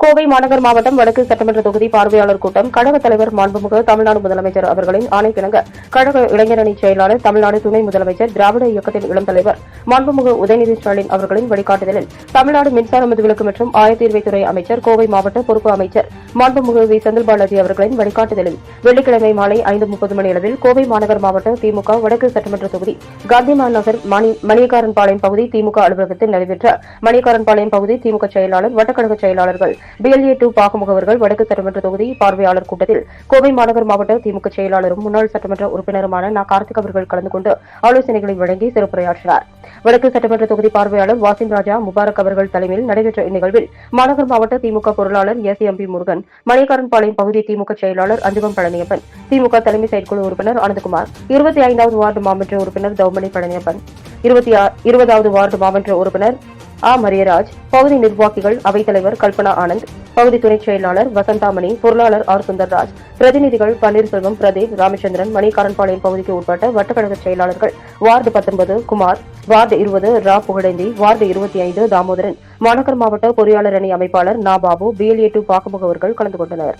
கோவை மாநகர் மாவட்டம் வடக்கு சட்டமன்ற தொகுதி பார்வையாளர் கூட்டம் கழக தலைவர் மாண்புமிகு தமிழ்நாடு முதலமைச்சர் அவர்களின் ஆணைக்கிணங்க கழக இளைஞரணி செயலாளர் தமிழ்நாடு துணை முதலமைச்சர் திராவிட இயக்கத்தின் இளம் தலைவர் மாண்புமிகு உதயநிதி ஸ்டாலின் அவர்களின் வழிகாட்டுதலில் தமிழ்நாடு மின்சார மதுவிலக்கு மற்றும் ஆயத்தீர்வைத்துறை அமைச்சர் கோவை மாவட்ட பொறுப்பு அமைச்சர் மாண்புமிகு வி. செந்தில் பாலாஜி அவர்களின் வழிகாட்டுதலில் வெள்ளிக்கிழமை மாலை ஐந்து முப்பது மணியளவில் கோவை மாநகர் மாவட்ட திமுக வடக்கு சட்டமன்ற தொகுதி காந்திமான் நகர் மணியக்காரன்பாளையம் பகுதி திமுக அலுவலகத்தில் நடைபெற்ற மணியக்காரன்பாளையம் பகுதி திமுக செயலாளர் வட்டக்கழக செயலாளர்கள் பிஎல்ஏ டூ பாகமுகவர்கள் வடக்கு சட்டமன்ற தொகுதி பார்வையாளர் கூட்டத்தில் கோவை மாநகர் மாவட்ட திமுக செயலாளரும் முன்னாள் சட்டமன்ற உறுப்பினருமான நா. கார்த்திக் அவர்கள் கலந்து கொண்டு ஆலோசனைகளை வழங்கி சிறப்புரையாற்றினார். வடக்கு சட்டமன்ற தொகுதி பார்வையாளர் வாசிம் ராஜா முபாரக் அவர்கள் தலைமையில் நடைபெற்ற இந்நிகழ்வில் மாநகர் மாவட்ட திமுக பொருளாளர் S M. P. Murugan Maniyakaranpalayam பகுதி திமுக செயலாளர் அஞ்சுகம் பழனியப்பன் திமுக தலைமை செயற்குழு உறுப்பினர் அனந்தகுமார் இருபத்தி ஐந்தாவது வார்டு மாமன்ற உறுப்பினர் தௌமணி பழனியப்பன் இருபத்தி இருபதாவது வார்டு மாமன்ற உறுப்பினர் ஆ. மரியராஜ் பகுதி நிர்வாகிகள் அவைத்தலைவர் கல்பனா ஆனந்த் பகுதி துணைச் செயலாளர் வசந்தாமணி பொருளாளர் ஆர். சுந்தர்ராஜ் பிரதிநிதிகள் பன்னீர்செல்வம் பிரதீப் ராமச்சந்திரன் மணிகாரன்பாளையம் பகுதிக்கு உட்பட்ட வட்டக்கழக செயலாளர்கள் வார்டு பத்தொன்பது குமார் வார்டு இருபது ரா. புகழேந்தி வார்டு இருபத்தி ஐந்து தாமோதரன் மாநகர் மாவட்ட பொறியாளர் அணி அமைப்பாளர் நா. Babu PLA to. பாக்குமுகவர்கள் கலந்து கொண்டனர்.